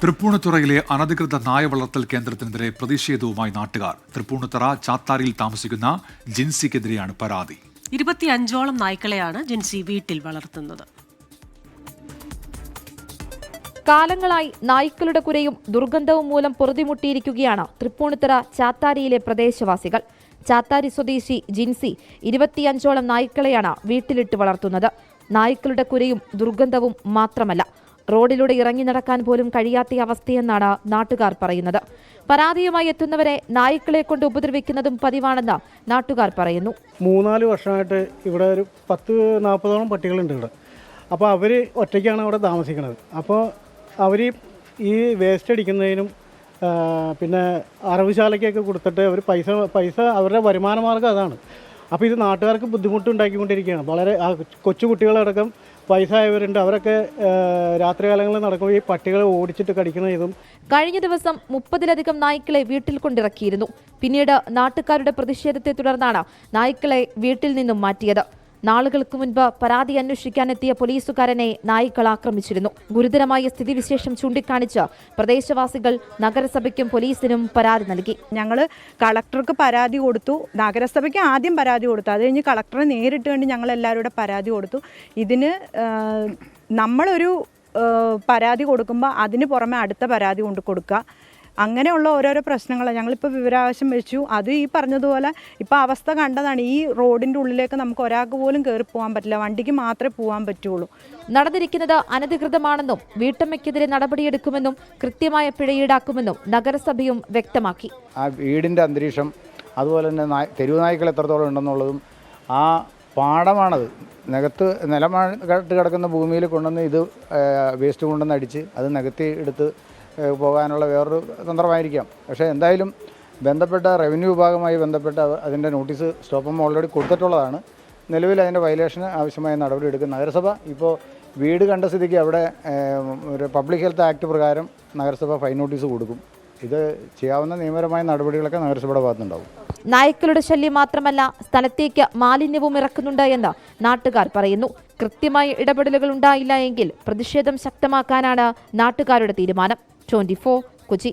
തൃപ്പൂണിത്തുറയിലെ അനധികൃത നായ വളർത്തൽ കേന്ദ്രത്തിനെതിരെ പ്രതിഷേധവുമായി നാട്ടുകാർ. തൃപ്പൂണിത്തുറ ചാത്താരിയിൽ താമസിക്കുന്ന ജിൻസിക്കെതിരെയാണ് പരാതി. ഇരുപത്തിയഞ്ചോളം നായ്ക്കളെയാണ് ജിൻസി വീട്ടിൽ വളർത്തുന്നത്. കാലങ്ങളായി നായ്ക്കളുടെ കുരയും ദുർഗന്ധവും മൂലം പൊറുതിമുട്ടിയിരിക്കുകയാണ് തൃപ്പൂണിത്തുറ ചാത്താരിയിലെ പ്രദേശവാസികൾ. ചാത്താരി സ്വദേശി ജിൻസി ഇരുപത്തിയഞ്ചോളം നായ്ക്കളെയാണ് വീട്ടിലിട്ട് വളർത്തുന്നത്. നായ്ക്കളുടെ കുരയും ദുർഗന്ധവും മാത്രമല്ല റോഡിലൂടെ ഇറങ്ങി നടക്കാൻ പോലും കഴിയാത്ത അവസ്ഥയെന്നാണ് നാട്ടുകാർ പറയുന്നത്. പരാതിയുമായി എത്തുന്നവരെ നായ്ക്കളെ കൊണ്ട് ഉപദ്രവിക്കുന്നതും പതിവാണെന്ന് നാട്ടുകാർ പറയുന്നു. മൂന്നാൽ വർഷമായിട്ട് ഇവിടെ ഒരു പത്ത് നാൽപ്പതോളം പട്ടികളുണ്ട് ഇവിടെ. അപ്പോൾ അവർ ഒറ്റയ്ക്കാണ് അവിടെ താമസിക്കുന്നത്. അപ്പോൾ അവർ ഈ വേസ്റ്റ് അടിക്കുന്നതിനും പിന്നെ അറവുശാലയ്ക്കൊക്കെ കൊടുത്തിട്ട് അവർ പൈസ പൈസ അവരുടെ വരുമാന മാർഗം അതാണ്. അപ്പോൾ ഇത് നാട്ടുകാർക്ക് ബുദ്ധിമുട്ടുണ്ടാക്കിക്കൊണ്ടിരിക്കുകയാണ്. വളരെ കൊച്ചു കുട്ടികളടക്കം വയസ്സായവരുണ്ട്. അവരൊക്കെ രാത്രികാലങ്ങളിൽ നടക്കുമ്പോൾ ഈ പട്ടികളെ ഓടിച്ചിട്ട് കടിക്കുന്ന ഇതും. കഴിഞ്ഞ ദിവസം മുപ്പതിലധികം നായ്ക്കളെ വീട്ടിൽ കൊണ്ടിറക്കിയിരുന്നു. പിന്നീട് നാട്ടുകാരുടെ പ്രതിഷേധത്തെ തുടർന്നാണ് നായ്ക്കളെ വീട്ടിൽ നിന്നും മാറ്റിയത്. നാളുകൾക്ക് മുൻപ് പരാതി അന്വേഷിക്കാനെത്തിയ പോലീസുകാരനെ നായ്ക്കൾ ആക്രമിച്ചിരുന്നു. ഗുരുതരമായ സ്ഥിതിവിശേഷം ചൂണ്ടിക്കാണിച്ച് പ്രദേശവാസികൾ നഗരസഭയ്ക്കും പോലീസിനും പരാതി നൽകി. ഞങ്ങൾ കളക്ടർക്ക് പരാതി കൊടുത്തു. നഗരസഭയ്ക്ക് ആദ്യം പരാതി കൊടുത്തു. അത് കഴിഞ്ഞ് കളക്ടറെ നേരിട്ട് കണ്ട് ഞങ്ങൾ എല്ലാവരും പരാതി കൊടുത്തു. ഇതിന് നമ്മളൊരു പരാതി കൊടുക്കുമ്പോൾ അതിന് പുറമെ അടുത്ത പരാതി കൊണ്ട് കൊടുക്കുക. അങ്ങനെയുള്ള ഓരോരോ പ്രശ്നങ്ങൾ ഞങ്ങളിപ്പോൾ വിവരാവശ്യം വെച്ചു. അത് ഈ പറഞ്ഞതുപോലെ ഇപ്പോൾ അവസ്ഥ കണ്ടതാണ്. ഈ റോഡിന്റെ ഉള്ളിലേക്ക് നമുക്ക് ഒരാൾക്ക് പോലും കയറി പോകാൻ പറ്റില്ല. വണ്ടിക്ക് മാത്രമേ പോകാൻ പറ്റുള്ളൂ. നടന്നിരിക്കുന്നത് അനധികൃതമാണെന്നും വീട്ടമ്മയ്ക്കെതിരെ നടപടിയെടുക്കുമെന്നും കൃത്യമായ പിഴ ഈടാക്കുമെന്നും നഗരസഭയും വ്യക്തമാക്കി. ആ വീടിന്റെ അന്തരീക്ഷം അതുപോലെ തന്നെ തെരുവ് നായ്ക്കൾ എത്രത്തോളം ഉണ്ടെന്നുള്ളതും ആ പാടമാണത്. നികത്ത് നിലമാട്ട് കിടക്കുന്ന ഭൂമിയിൽ കൊണ്ടുവന്ന് ഇത് വേസ്റ്റ് കൊണ്ടുവന്ന് അടിച്ച് അത് നികത്തി എടുത്ത് പോകാനുള്ള വേറൊരു തന്ത്രമായിരിക്കാം. പക്ഷേ എന്തായാലും ബന്ധപ്പെട്ട റവന്യൂ വിഭാഗമായി ബന്ധപ്പെട്ട അത് അതിന്റെ നോട്ടീസ് സ്റ്റോപ്പം ഓൾറെഡി കൊടുത്തിട്ടുള്ളതാണ്. നിലവിൽ അതിന്റെ വയലേഷന് ആവശ്യമായ നടപടി എടുക്കും. നഗരസഭ ഇപ്പോൾ വീട് കണ്ട സ്ഥിതിക്ക് അവിടെ ഒരു പബ്ലിക് ഹെൽത്ത് ആക്ട് പ്രകാരം നഗരസഭ ഫൈൻ നോട്ടീസ് കൊടുക്കും. ഇത് ചെയ്യാവുന്ന നിയമപരമായ നടപടികളൊക്കെ നഗരസഭയുടെ ഭാഗത്തുനിന്നുണ്ടാവും. നായ്ക്കളുടെ ശല്യം മാത്രമല്ല സ്ഥലത്തേക്ക് മാലിന്യവും ഇറക്കുന്നുണ്ട് എന്ന് നാട്ടുകാർ പറയുന്നു. കൃത്യമായ ഇടപെടലുകൾ ഉണ്ടായില്ല എങ്കിൽ പ്രതിഷേധം ശക്തമാക്കാനാണ് നാട്ടുകാരുടെ തീരുമാനം. ട്വന്റി കൊച്ചി